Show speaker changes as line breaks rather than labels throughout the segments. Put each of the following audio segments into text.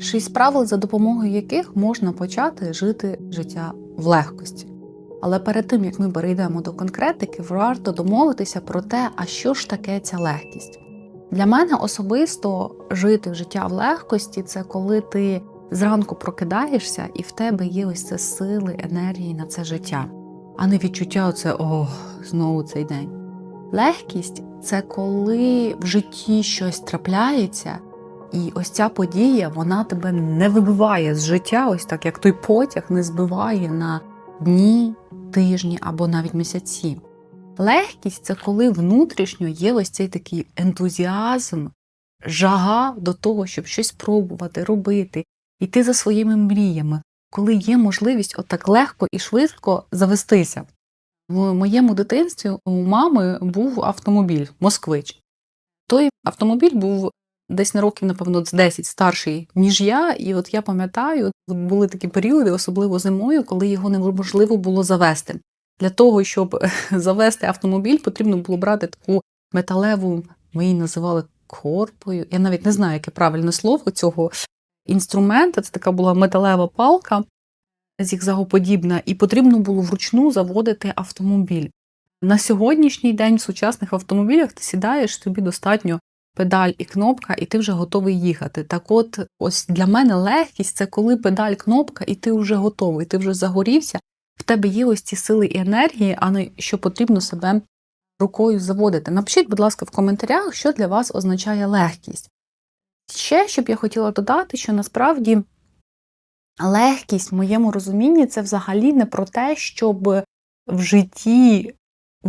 Шість правил, за допомогою яких можна почати жити життя в легкості. Але перед тим як ми перейдемо до конкретики, варто домовитися про те, а що ж таке ця легкість. Для мене особисто жити в життя в легкості це коли ти зранку прокидаєшся і в тебе є ось це сили, енергії на це життя, а не відчуття оце о, знову цей день. Легкість це коли в житті щось трапляється, і ось ця подія вона тебе не вибиває з життя, ось так як той потяг не збиває на дні, тижні або навіть місяці. Легкість це коли внутрішньо є ось цей такий ентузіазм, жага до того, щоб щось пробувати, робити, йти за своїми мріями, коли є можливість отак легко і швидко завестися. В моєму дитинстві у мами був автомобіль Москвич. Той автомобіль був десь на років, напевно, з 10 старший, ніж я. І от я пам'ятаю, були такі періоди, особливо зимою, коли його неможливо було завести. Для того, щоб завести автомобіль, потрібно було брати таку металеву, ми її називали корпою. Я навіть не знаю, яке правильне слово цього інструмента. Це така була металева палка зігзагоподібна, і потрібно було вручну заводити автомобіль. На сьогоднішній день в сучасних автомобілях ти сідаєш, тобі достатньо педаль і кнопка, і ти вже готовий їхати. Так от, ось для мене легкість це коли педаль, кнопка, і ти вже готовий, ти вже загорівся, в тебе є ось ці сили і енергії, а не що потрібно себе рукою заводити. Напишіть, будь ласка, в коментарях, що для вас означає легкість. Ще, щоб я хотіла додати, що насправді легкість в моєму розумінні це взагалі не про те, щоб в житті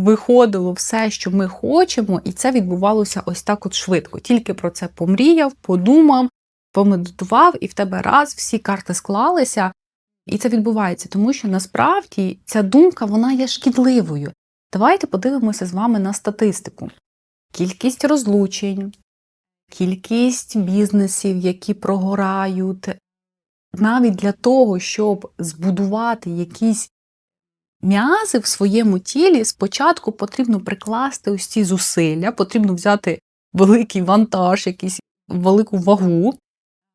виходило все, що ми хочемо, і це відбувалося ось так от швидко. Тільки про це помріяв, подумав, помедитував, і в тебе раз всі карти склалися. І це відбувається, тому що насправді ця думка вона є шкідливою. Давайте подивимося з вами на статистику. Кількість розлучень, кількість бізнесів, які прогорають. Навіть для того, щоб збудувати якісь м'язи в своєму тілі, спочатку потрібно прикласти ось ці зусилля, потрібно взяти великий вантаж, якийсь велику вагу,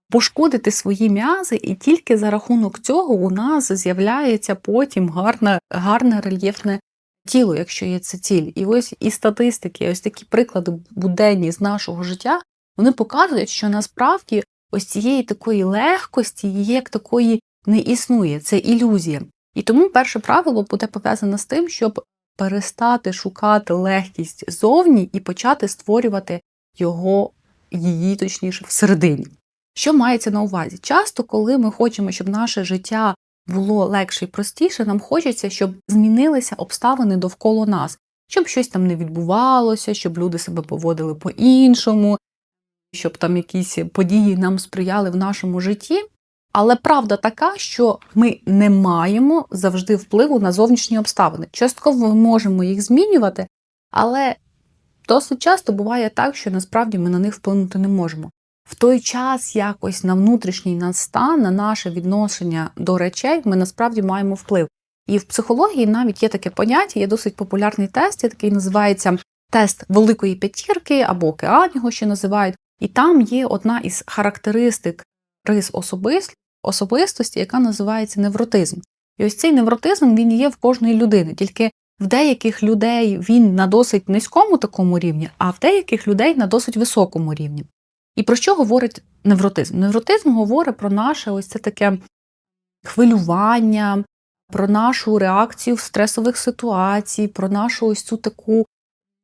пошкодити свої м'язи, і тільки за рахунок цього у нас з'являється потім гарне, гарне рельєфне тіло, якщо є це ціль. І ось і статистики, ось такі приклади буденні з нашого життя, вони показують, що насправді ось цієї такої легкості, її як такої не існує, це ілюзія. І тому перше правило буде пов'язане з тим, щоб перестати шукати легкість зовні і почати створювати його, її, точніше, всередині. Що мається на увазі? Часто, коли ми хочемо, щоб наше життя було легше і простіше, нам хочеться, щоб змінилися обставини довкола нас, щоб щось там не відбувалося, щоб люди себе поводили по-іншому, щоб там якісь події нам сприяли в нашому житті. Але правда така, що ми не маємо завжди впливу на зовнішні обставини. Частково ми можемо їх змінювати, але досить часто буває так, що насправді ми на них вплинути не можемо. В той час якось на внутрішній нас стан, на наше відношення до речей ми насправді маємо вплив. І в психології навіть є таке поняття, є досить популярний тест, який називається тест великої п'ятірки або океан його ще називають. І там є одна із характеристик рис особист, особистості, яка називається невротизм. І ось цей невротизм він є в кожної людини, тільки в деяких людей він на досить низькому такому рівні, а в деяких людей на досить високому рівні. І про що говорить невротизм? Невротизм говорить про наше ось це таке хвилювання, про нашу реакцію в стресових ситуацій, про нашу ось цю таку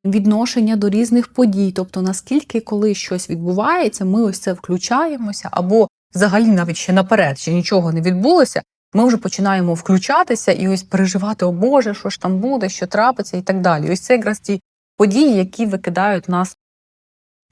відношення до різних подій. Тобто, наскільки, коли щось відбувається, ми ось це включаємося, або взагалі навіть ще наперед, ще нічого не відбулося, ми вже починаємо включатися і ось переживати, о Боже, що ж там буде, що трапиться, і так далі. Ось це якраз ті події, які викидають нас,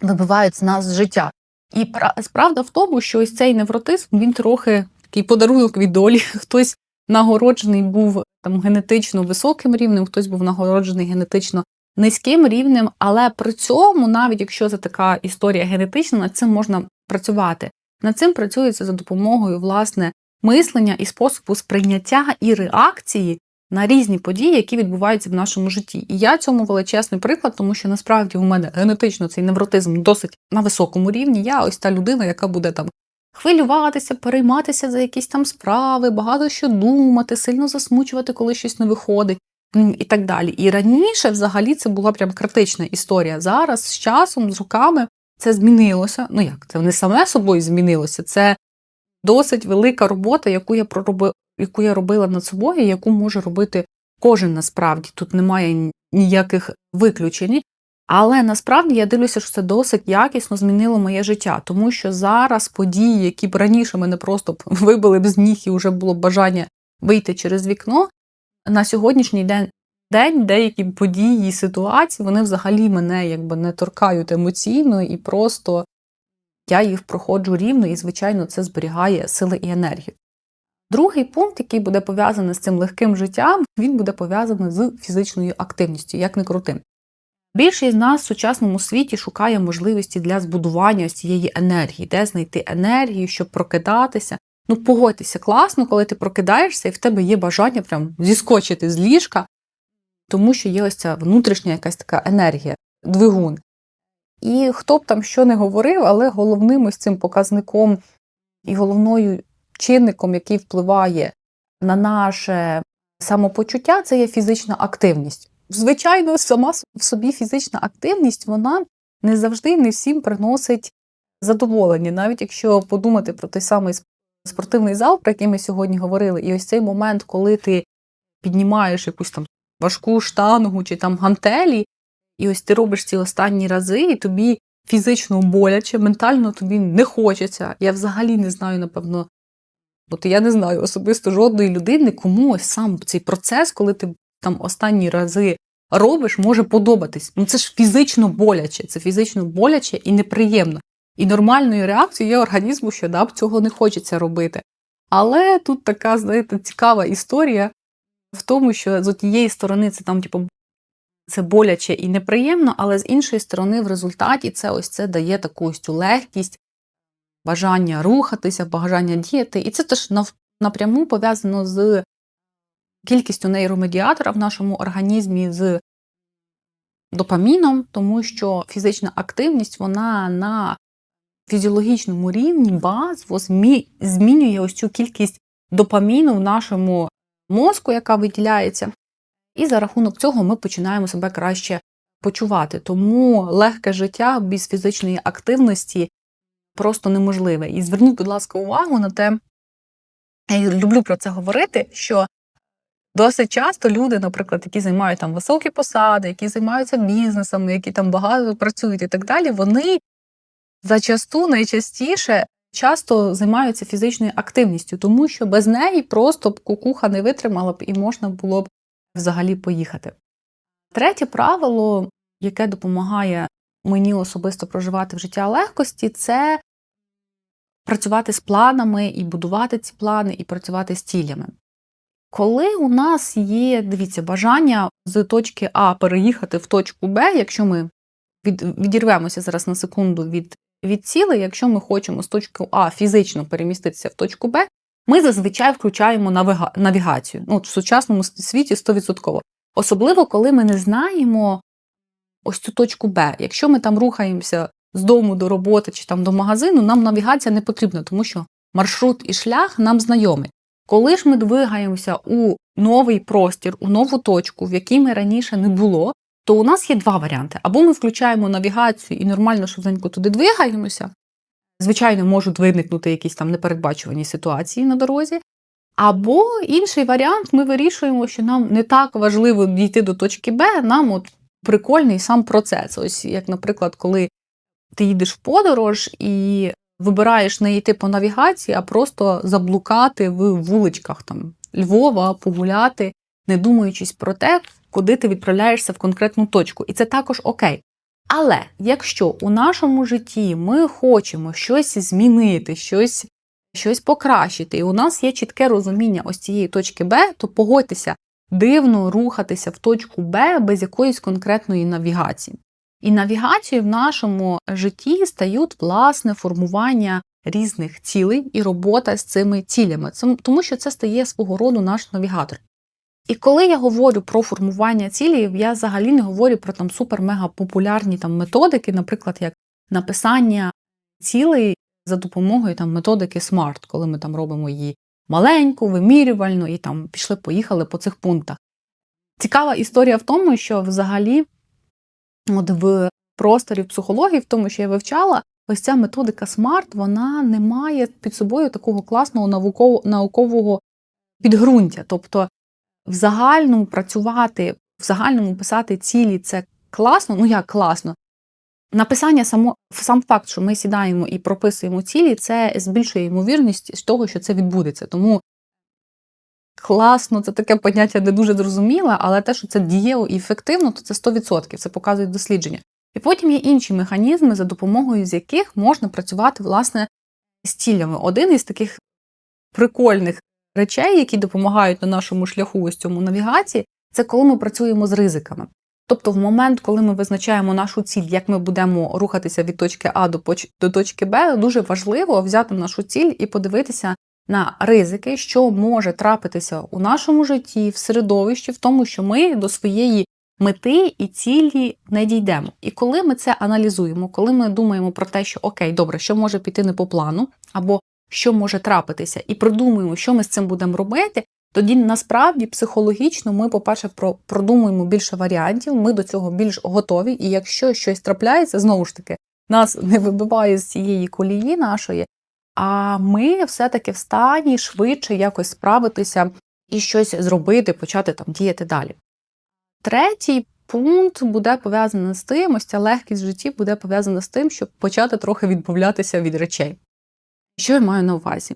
вибивають з нас життя. І справда в тому, що ось цей невротизм він трохи такий подарунок від долі. Хтось нагороджений був там генетично високим рівнем, хтось був нагороджений генетично низьким рівнем, але при цьому, навіть якщо це така історія генетична, над цим можна працювати. Над цим працюється за допомогою власне мислення і способу сприйняття і реакції на різні події, які відбуваються в нашому житті. І я цьому величезний приклад, тому що насправді у мене генетично цей невротизм досить на високому рівні. Я ось та людина, яка буде там хвилюватися, перейматися за якісь там справи, багато що думати, сильно засмучувати, коли щось не виходить. І так далі. І раніше, взагалі, це була прям критична історія. Зараз з часом, з роками це змінилося. Ну як це не саме собою змінилося, це досить велика робота, яку я пророби, яку я робила над собою, яку може робити кожен насправді. Тут немає ніяких виключень. Але насправді я дивлюся, що це досить якісно змінило моє життя, тому що зараз події, які б раніше мене просто вибили б з ніг і вже було бажання вийти через вікно, на сьогоднішній день. День деякі події, ситуації, вони взагалі мене якби не торкають емоційно, і просто я їх проходжу рівно, і, звичайно, це зберігає сили і енергію. Другий пункт, який буде пов'язаний з цим легким життям, він буде пов'язаний з фізичною активністю, як не крутим. Більшість з нас в сучасному світі шукає можливості для збудування ось цієї енергії, де знайти енергію, щоб прокидатися. Ну, погодьтеся, класно, коли ти прокидаєшся, і в тебе є бажання прям зіскочити з ліжка, тому що є ось ця внутрішня якась така енергія, двигун. І хто б там що не говорив, але головним ось цим показником і головною чинником, який впливає на наше самопочуття, це є фізична активність. Звичайно, сама в собі фізична активність, вона не завжди не всім приносить задоволення, навіть якщо подумати про той самий спортивний зал, про який ми сьогодні говорили, і ось цей момент, коли ти піднімаєш якусь там важку штангу чи там гантелі, і ось ти робиш ці останні рази, і тобі фізично боляче, ментально тобі не хочеться. Я взагалі не знаю, напевно, от я не знаю особисто жодної людини, кому ось сам цей процес, коли ти там останні рази робиш, може подобатись. Ну це ж фізично боляче, це фізично боляче і неприємно. І нормальною реакцією є організму, що да, цього не хочеться робити. Але тут така, знаєте, цікава історія в тому, що з однієї сторони це там, типу, це боляче і неприємно, але з іншої сторони, в результаті це ось це дає таку ось цю легкість, бажання рухатися, бажання діяти. І це теж напряму пов'язано з кількістю нейромедіатора в нашому організмі з допаміном, тому що фізична активність вона на фізіологічному рівні базово змінює ось цю кількість допаміну в нашому мозку, яка виділяється. І за рахунок цього ми починаємо себе краще почувати. Тому легке життя без фізичної активності просто неможливе. І зверніть, будь ласка, увагу на те, я люблю про це говорити, що досить часто люди, наприклад, які займають там високі посади, які займаються бізнесом, які там багато працюють і так далі, вони зачасту найчастіше часто займаються фізичною активністю, тому що без неї просто б кукуха не витримала б і можна було б взагалі поїхати. Третє правило, яке допомагає мені особисто проживати в життя легкості, це працювати з планами і будувати ці плани, і працювати з цілями. Коли у нас є, дивіться, бажання з точки А переїхати в точку Б, якщо ми відірвемося зараз на секунду від від цілей, якщо ми хочемо з точки А фізично переміститися в точку Б, ми зазвичай включаємо навіга... навігацію. Ну, в сучасному світі 100%. Особливо, коли ми не знаємо ось цю точку Б. Якщо ми там рухаємося з дому до роботи чи там до магазину, нам навігація не потрібна, тому що маршрут і шлях нам знайомий. Коли ж ми двигаємося у новий простір, у нову точку, в якій ми раніше не було, то у нас є два варіанти. Або ми включаємо навігацію і нормально швиденько туди двигаємося. Звичайно, можуть виникнути якісь там непередбачувані ситуації на дорозі. Або інший варіант, ми вирішуємо, що нам не так важливо дійти до точки Б, нам от прикольний сам процес. Ось, як, наприклад, коли ти їдеш в подорож і вибираєш не йти по навігації, а просто заблукати в вуличках там Львова, погуляти, не думаючись про те, куди ти відправляєшся в конкретну точку. І це також окей. Але якщо у нашому житті ми хочемо щось змінити, щось щось покращити, і у нас є чітке розуміння ось цієї точки Б, то погодьтеся дивно рухатися в точку Б без якоїсь конкретної навігації. І навігацією в нашому житті стають власне формування різних цілей і робота з цими цілями, тому що це стає свого роду наш навігатор. І коли я говорю про формування цілей, я взагалі не говорю про там супер-мега популярні там методики, наприклад, як написання цілей за допомогою там методики SMART, коли ми там робимо її маленьку, вимірювальну, і там пішли-поїхали по цих пунктах. Цікава історія в тому, що взагалі от в просторі психології, в тому, що я вивчала, ось ця методика SMART, вона не має під собою такого класного наукового підґрунтя. Тобто, в загальному працювати, в загальному писати цілі це класно, ну як класно. Написання само сам факт, що ми сідаємо і прописуємо цілі, це збільшує ймовірність того, що це відбудеться. Тому класно, це таке поняття не дуже зрозуміле, але те, що це дієво і ефективно, то це 100%, це показують дослідження. І потім є інші механізми, за допомогою з яких можна працювати власне з цілями. Один із таких прикольних речей, які допомагають на нашому шляху ось цьому навігації, це коли ми працюємо з ризиками. Тобто, в момент, коли ми визначаємо нашу ціль, як ми будемо рухатися від точки А до точки Б, дуже важливо взяти нашу ціль і подивитися на ризики, що може трапитися у нашому житті, в середовищі, в тому, що ми до своєї мети і цілі не дійдемо. І коли ми це аналізуємо, коли ми думаємо про те, що окей, добре, що може піти не по плану, або що може трапитися, і продумуємо, що ми з цим будемо робити, тоді насправді психологічно ми, по-перше, продумуємо більше варіантів, ми до цього більш готові, і якщо щось трапляється, знову ж таки, нас не вибиває з цієї колії нашої, а ми все-таки в стані швидше якось справитися і щось зробити, почати там діяти далі. Третій пункт буде пов'язаний з тим, ось ця легкість в житті буде пов'язана з тим, щоб почати трохи відмовлятися від речей. Що я маю на увазі?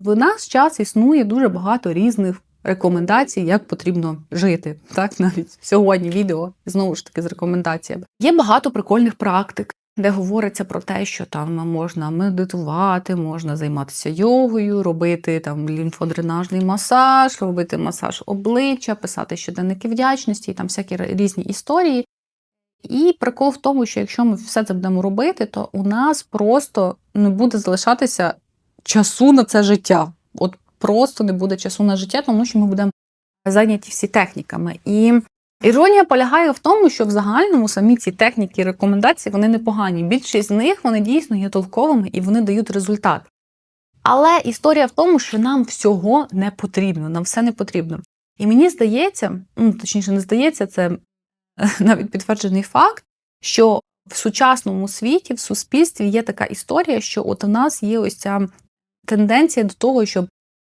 В нас час існує дуже багато різних рекомендацій, як потрібно жити. Так, навіть сьогодні відео знову ж таки з рекомендаціями. Є багато прикольних практик, де говориться про те, що там можна медитувати, можна займатися йогою, робити там лімфодренажний масаж, робити масаж обличчя, писати щоденники вдячності, і там всякі різні історії. І прикол в тому, що якщо ми все це будемо робити, то у нас просто не буде залишатися часу на це життя. От просто не буде часу на життя, тому що ми будемо зайняті всі техніками. І іронія полягає в тому, що в загальному самі ці техніки і рекомендації вони непогані. Більшість з них вони дійсно є толковими і вони дають результат. Але історія в тому, що нам всього не потрібно, нам все не потрібно. І мені здається, ну точніше, не здається, це навіть підтверджений факт, що в сучасному світі, в суспільстві є така історія, що от у нас є ось ця тенденція до того, щоб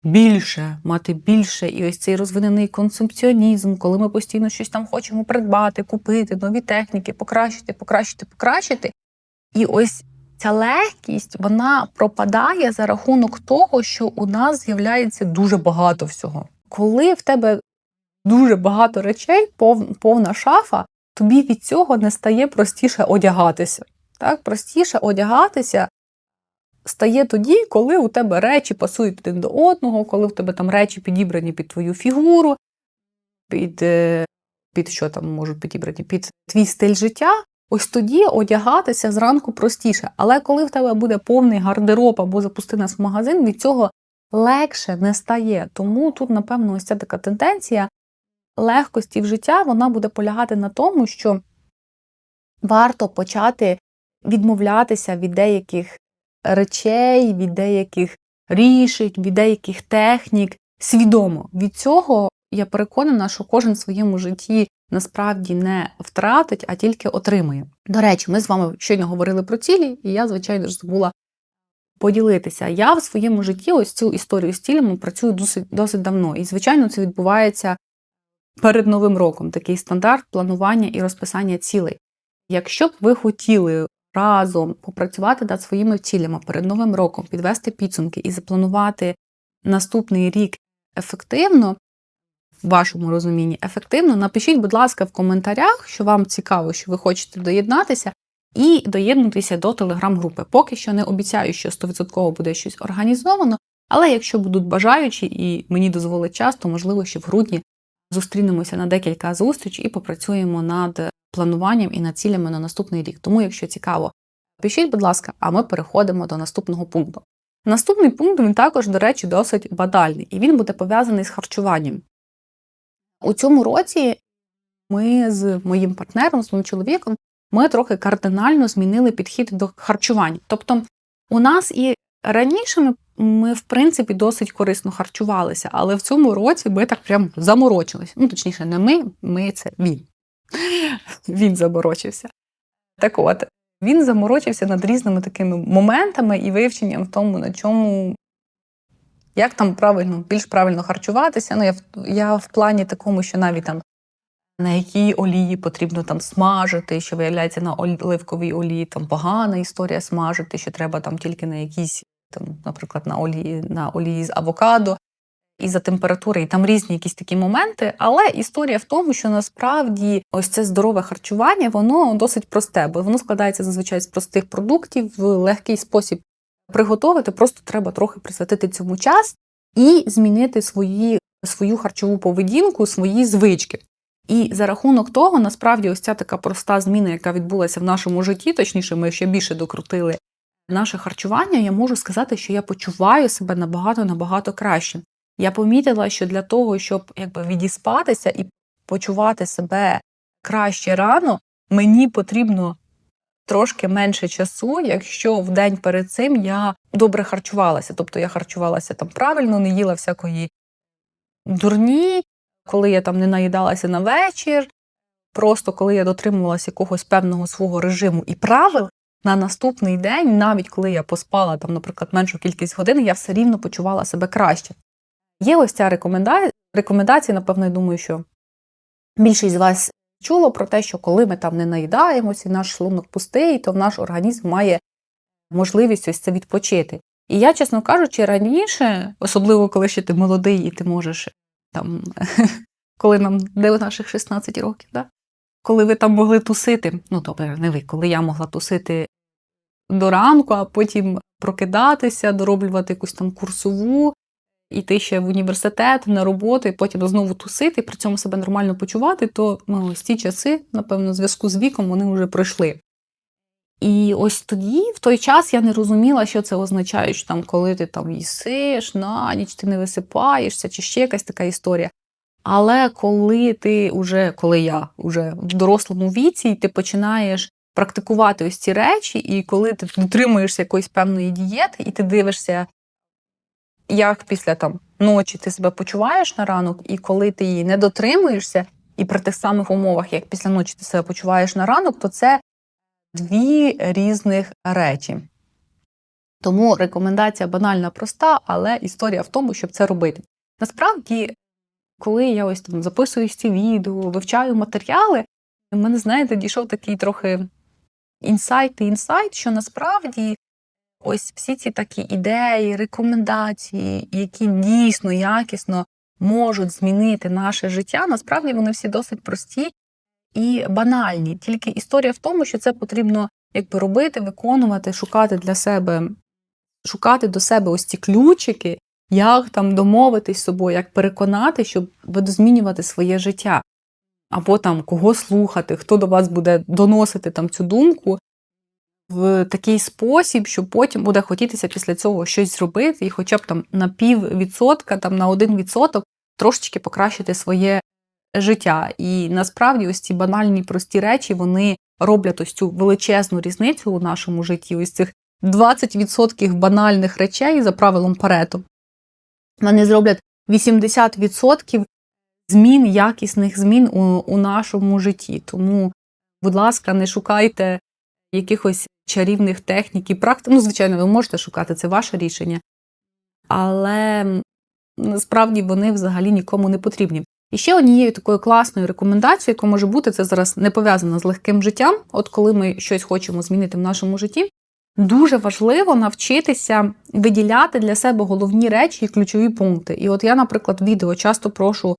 більше мати більше, і ось цей розвинений консумпціонізм, коли ми постійно щось там хочемо придбати, купити, нові техніки, покращити, покращити, покращити. І ось ця легкість вона пропадає за рахунок того, що у нас з'являється дуже багато всього. Коли в тебе дуже багато речей, повна шафа, тобі від цього не стає простіше одягатися. Так, Простіше одягатися стає тоді, коли у тебе речі пасують один до одного, коли в тебе там речі підібрані під твою фігуру, під е, під що там можуть підібрані, під твій стиль життя. Ось тоді одягатися зранку простіше. Але коли в тебе буде повний гардероб або запусти нас в магазин, від цього легше не стає. Тому тут, напевно, ось ця така тенденція легкості в життя вона буде полягати на тому, що варто почати відмовлятися від деяких речей, від деяких рішень, від деяких технік свідомо. Від цього я переконана, що кожен в своєму житті насправді не втратить, а тільки отримує. До речі, ми з вами щойно говорили про цілі, і я, звичайно ж, забула поділитися. Я в своєму житті ось цю історію з цілями працюю досить, досить давно. І, звичайно, це відбувається перед новим роком такий стандарт планування і розписання цілей. Якщо б ви хотіли разом попрацювати над своїми цілями перед новим роком, підвести підсумки і запланувати наступний рік ефективно, в вашому розумінні, ефективно, напишіть, будь ласка, в коментарях, що вам цікаво, що ви хочете доєднатися, і доєднутися до телеграм-групи. Поки що не обіцяю, що 100% буде щось організовано, але якщо будуть бажаючі і мені дозволить час, то можливо, що в грудні зустрінемося на декілька зустріч і попрацюємо над плануванням і над цілями на наступний рік. Тому, якщо цікаво, пишіть, будь ласка, а ми переходимо до наступного пункту. Наступний пункт він також, до речі, досить бадальний, і він буде пов'язаний з харчуванням. У цьому році ми з моїм партнером, з моїм чоловіком, ми трохи кардинально змінили підхід до харчування. Тобто У нас і раніше ми, ми, в принципі, досить корисно харчувалися, але в цьому році ми так прям заморочилися. Ну, точніше, не ми, ми це він. Він заморочився. Так от, він заморочився над різними такими моментами і вивченням в тому, на чому, як там правильно, більш правильно харчуватися. Ну, я в, я в плані такому, що навіть там на якій олії потрібно там смажити, що виявляється на оливковій олії там погана історія смажити, що треба там тільки на якійсь, там, наприклад, на олії, на олії з авокадо і за температури, і там різні якісь такі моменти. Але історія в тому, що насправді ось це здорове харчування, воно досить просте, бо воно складається зазвичай з простих продуктів в легкий спосіб приготувати. Просто треба трохи присвятити цьому час і змінити свої, свою харчову поведінку, свої звички. І за рахунок того, насправді, ось ця така проста зміна, яка відбулася в нашому житті, точніше, ми ще більше докрутили наше харчування, я можу сказати, що я почуваю себе набагато набагато краще. Я помітила, що для того, щоб якби відіспатися і почувати себе краще рано, мені потрібно трошки менше часу, якщо в день перед цим я добре харчувалася. Тобто я харчувалася там правильно, не їла всякої дурні, коли я там не наїдалася на вечір, просто коли я дотримувалася якогось певного свого режиму і правил. На наступний день, навіть коли я поспала там, наприклад, меншу кількість годин, я все рівно почувала себе краще. Є ось ця рекомендація, рекомендація, напевно, я думаю, що більшість з вас чуло про те, що коли ми там не наїдаємося, і наш шлунок пустий, то наш організм має можливість ось це відпочити. І я, чесно кажучи, раніше, особливо коли ще ти молодий і ти можеш там, коли нам де наших 16 років, да? коли ви там могли тусити, ну добре, не ви, коли я могла тусити до ранку, а потім прокидатися, дороблювати якусь там курсову, йти ще в університет, на роботу, і потім знову тусити, і при цьому себе нормально почувати, то ну, ось ці часи, напевно, в зв'язку з віком вони вже пройшли. І ось тоді, в той час, я не розуміла, що це означає, що там, коли ти там їсиш, на ніч ти не висипаєшся, чи ще якась така історія. Але коли ти вже, коли я вже в дорослому віці, і ти починаєш практикувати ось ці речі, і коли ти дотримуєшся якоїсь певної дієти, і ти дивишся, як після там ночі ти себе почуваєш на ранок, і коли ти її не дотримуєшся, і при тих самих умовах, як після ночі ти себе почуваєш на ранок, то це дві різних речі. Тому рекомендація банальна проста, але історія в тому, щоб це робити. Насправді, коли я ось там записую ці відео, вивчаю матеріали, в мене, знаєте, дійшов такий трохи інсайт і інсайт, що насправді ось всі ці такі ідеї, рекомендації, які дійсно якісно можуть змінити наше життя, насправді вони всі досить прості і банальні. Тільки історія в тому, що це потрібно якби робити, виконувати, шукати для себе, шукати до себе ось ці ключики, як там домовитись з собою, як переконати, щоб видозмінювати своє життя. Або там кого слухати, хто до вас буде доносити там цю думку в такий спосіб, що потім буде хотітися після цього щось зробити, і хоча б там на пів відсотка, там на один відсоток трошечки покращити своє життя. І насправді ось ці банальні прості речі вони роблять ось цю величезну різницю у нашому житті. Ось цих 20% банальних речей за правилом Парето. Вони зроблять 80% змін, якісних змін у, у нашому житті. Тому, будь ласка, не шукайте якихось чарівних технік і практик. Ну, звичайно, ви можете шукати це ваше рішення, але насправді вони взагалі нікому не потрібні. І ще однією такою класною рекомендацією, яка може бути, це зараз не пов'язано з легким життям, от коли ми щось хочемо змінити в нашому житті. Дуже важливо навчитися виділяти для себе головні речі і ключові пункти. І от я, наприклад, відео часто прошу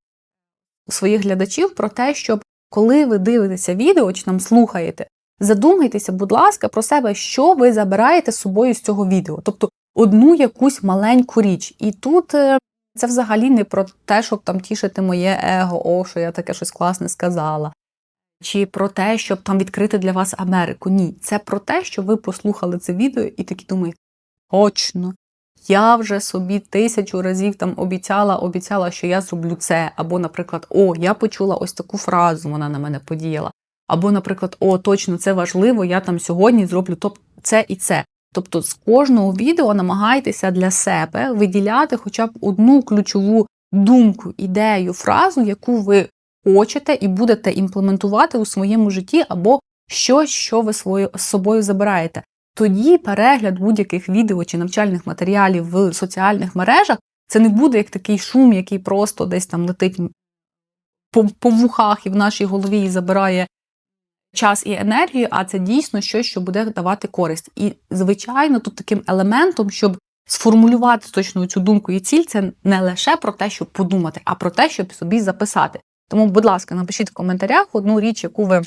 своїх глядачів про те, щоб коли ви дивитеся відео чи там слухаєте, задумайтеся, будь ласка, про себе, що ви забираєте з собою з цього відео, тобто одну якусь маленьку річ. І тут е, це взагалі не про те, щоб там тішити моє его, о, що я таке щось класне сказала. Чи про те, щоб там відкрити для вас Америку. Ні, це про те, що ви послухали це відео і такі думаєте, точно, я вже собі тисячу разів там обіцяла, обіцяла, що я зроблю це. Або, наприклад, о, я почула ось таку фразу, вона на мене подіяла. Або, наприклад, о, точно це важливо, я там сьогодні зроблю топ це і це. Тобто з кожного відео намагайтеся для себе виділяти хоча б одну ключову думку, ідею, фразу, яку ви хочете і будете імплементувати у своєму житті, або щось, що ви свою, з собою забираєте. Тоді перегляд будь-яких відео чи навчальних матеріалів в соціальних мережах це не буде як такий шум, який просто десь там летить по, по вухах і в нашій голові і забирає час і енергію, а це дійсно щось, що буде давати користь. І, звичайно, тут таким елементом, щоб сформулювати точно цю думку і ціль, це не лише про те, щоб подумати, а про те, щоб собі записати. Тому, будь ласка, напишіть в коментарях одну річ, яку ви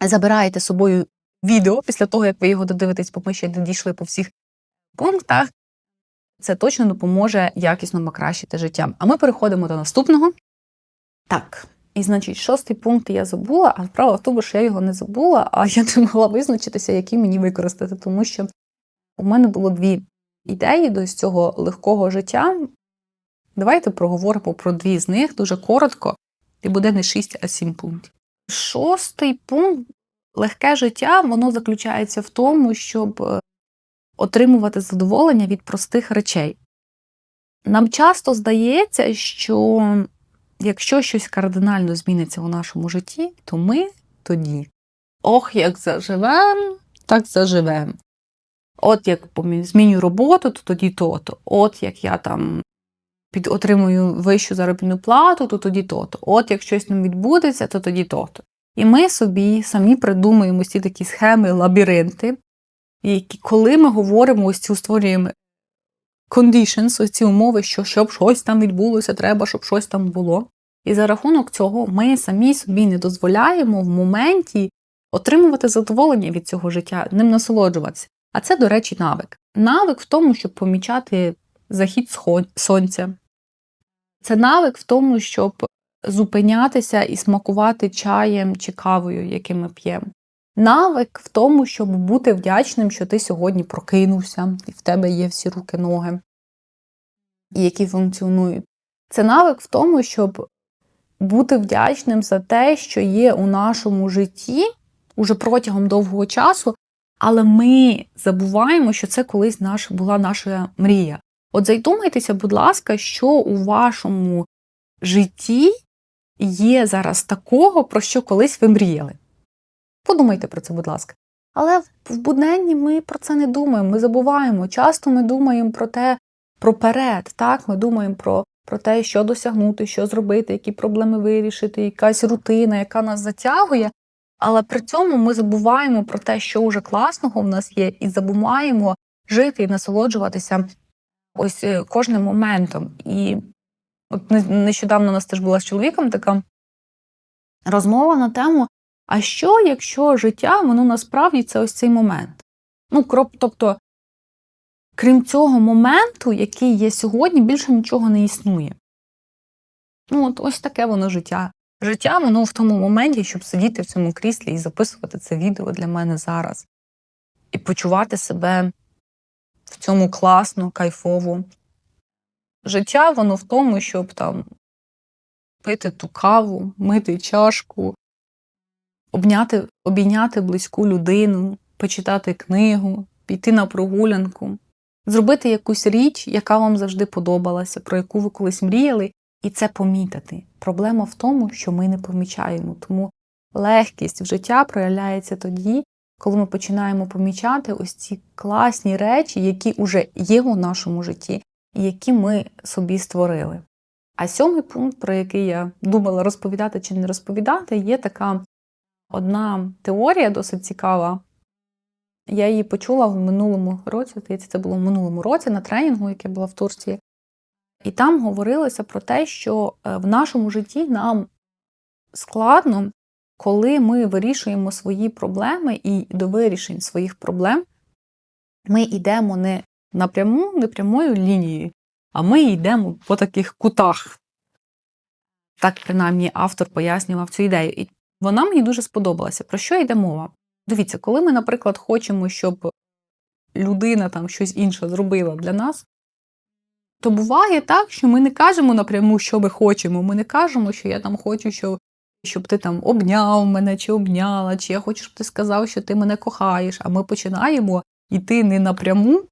забираєте з собою відео після того, як ви його додивитесь, бо ми ще не дійшли по всіх пунктах. Це точно допоможе якісно покращити життя. А ми переходимо до наступного. Так, і значить, шостий пункт я забула, а справа в тому, що я його не забула, а я не могла визначитися, які мені використати, тому що у мене було дві ідеї до цього легкого життя. Давайте проговоримо про дві з них дуже коротко, і буде не шість, а сім пунктів. Шостий пункт легке життя, воно заключається в тому, щоб е, отримувати задоволення від простих речей. Нам часто здається, що якщо щось кардинально зміниться у нашому житті, то ми тоді ох, як заживем, так заживем. От як зміню роботу, то тоді то-то. От як я там отримую вищу заробітну плату, то тоді то-то. От як щось нам відбудеться, то тоді то-то. І ми собі самі придумуємо ці такі схеми, лабіринти, які, коли ми говоримо ось цю створюємо conditions, ці умови, що щоб щось там відбулося, треба, щоб щось там було. І за рахунок цього ми самі собі не дозволяємо в моменті отримувати задоволення від цього життя, ним насолоджуватися. А це, до речі, навик. Навик в тому, щоб помічати захід сонця. Це навик в тому, щоб зупинятися і смакувати чаєм чи кавою, яким ми п'ємо. Навик в тому, щоб бути вдячним, що ти сьогодні прокинувся, і в тебе є всі руки, ноги, які функціонують. Це навик в тому, щоб бути вдячним за те, що є у нашому житті уже протягом довгого часу, але ми забуваємо, що це колись наш, була наша мрія. От задумайтеся, будь ласка, що у вашому житті є зараз такого, про що колись ви мріяли. Подумайте про це, будь ласка. Але в буденні ми про це не думаємо, ми забуваємо. Часто ми думаємо про те, про перед, так? Ми думаємо про про те, що досягнути, що зробити, які проблеми вирішити, якась рутина, яка нас затягує. Але при цьому ми забуваємо про те, що вже класного в нас є, і забуваємо жити і насолоджуватися ось е, кожним моментом. І от нещодавно у нас теж була з чоловіком така розмова на тему: а що, якщо життя, воно насправді це ось цей момент? Ну, тобто, крім цього моменту, який є сьогодні, більше нічого не існує. Ну, от ось таке воно життя. Життя воно в тому моменті, щоб сидіти в цьому кріслі і записувати це відео для мене зараз. І почувати себе в цьому класно, кайфово. Життя воно в тому, щоб там пити ту каву, мити чашку, обняти, обійняти близьку людину, почитати книгу, піти на прогулянку, зробити якусь річ, яка вам завжди подобалася, про яку ви колись мріяли, і це помітити. Проблема в тому, що ми не помічаємо. Тому легкість в життя проявляється тоді, коли ми починаємо помічати ось ці класні речі, які вже є у нашому житті, і які ми собі створили. А сьомий пункт, про який я думала розповідати чи не розповідати, є така одна теорія досить цікава. Я її почула в минулому році, здається, це було в минулому році на тренінгу, яке було в Турції. І там говорилося про те, що е, в нашому житті нам складно, коли ми вирішуємо свої проблеми і до вирішень своїх проблем ми йдемо не напряму, не прямою лінією, а ми йдемо по таких кутах. Так, принаймні, автор пояснював цю ідею. І вона мені дуже сподобалася. Про що йде мова? Дивіться, коли ми, наприклад, хочемо, щоб людина там щось інше зробила для нас, то буває так, що ми не кажемо напряму, що ми хочемо. Ми не кажемо, що я там хочу, що, щоб ти там обняв мене чи обняла, чи я хочу, щоб ти сказав, що ти мене кохаєш. А ми починаємо йти не напряму,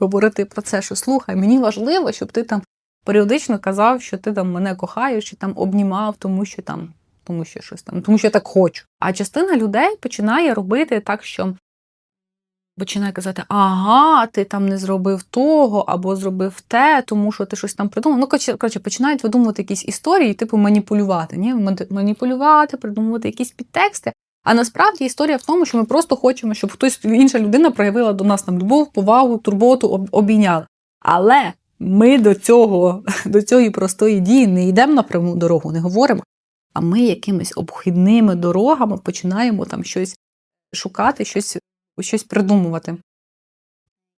говорити про це, що слухай, мені важливо, щоб ти там періодично казав, що ти там мене кохаєш, чи там обнімав, тому що там, тому що щось там, тому що я так хочу. А частина людей починає робити так, що починає казати: ага, ти там не зробив того, або зробив те, тому що ти щось там придумав. Ну, коротше, починають видумувати якісь історії, типу маніпулювати. Ні? Маніпулювати, придумувати якісь підтексти. А насправді історія в тому, що ми просто хочемо, щоб хтось інша людина проявила до нас там любов, повагу, турботу, об- обійняла. Але ми до цього, до цієї простої дії не йдемо на пряму дорогу, не говоримо. А ми якимись обхідними дорогами починаємо там щось шукати, щось, щось придумувати.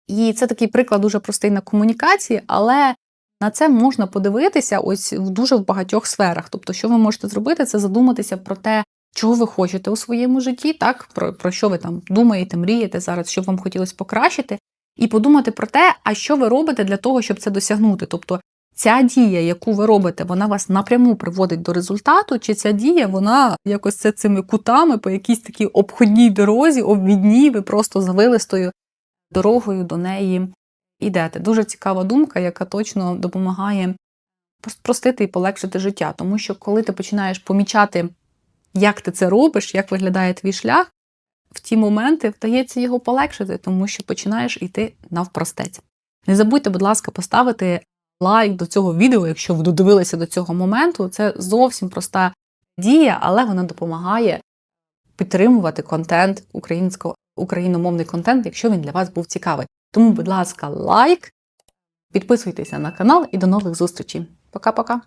І це такий приклад дуже простий на комунікації, але на це можна подивитися ось в дуже в багатьох сферах. Тобто, що ви можете зробити, це задуматися про те, чого ви хочете у своєму житті, так про, про що ви там думаєте, мрієте зараз, що б вам хотілося покращити, і подумати про те, а що ви робите для того, щоб це досягнути. Тобто, ця дія, яку ви робите, вона вас напряму приводить до результату, чи ця дія, вона якось це цими кутами по якійсь такій обходній дорозі, обвідній, ви просто завилистою дорогою до неї йдете. Дуже цікава думка, яка точно допомагає простити і полегшити життя. Тому що коли ти починаєш помічати, як ти це робиш, як виглядає твій шлях, в ті моменти вдається його полегшити, тому що починаєш йти навпростець. Не забудьте, будь ласка, поставити лайк до цього відео, якщо ви додивилися до цього моменту. Це зовсім проста дія, але вона допомагає підтримувати контент українського україномовний контент, якщо він для вас був цікавий. Тому, будь ласка, лайк, підписуйтеся на канал і до нових зустрічей. Пока-пока!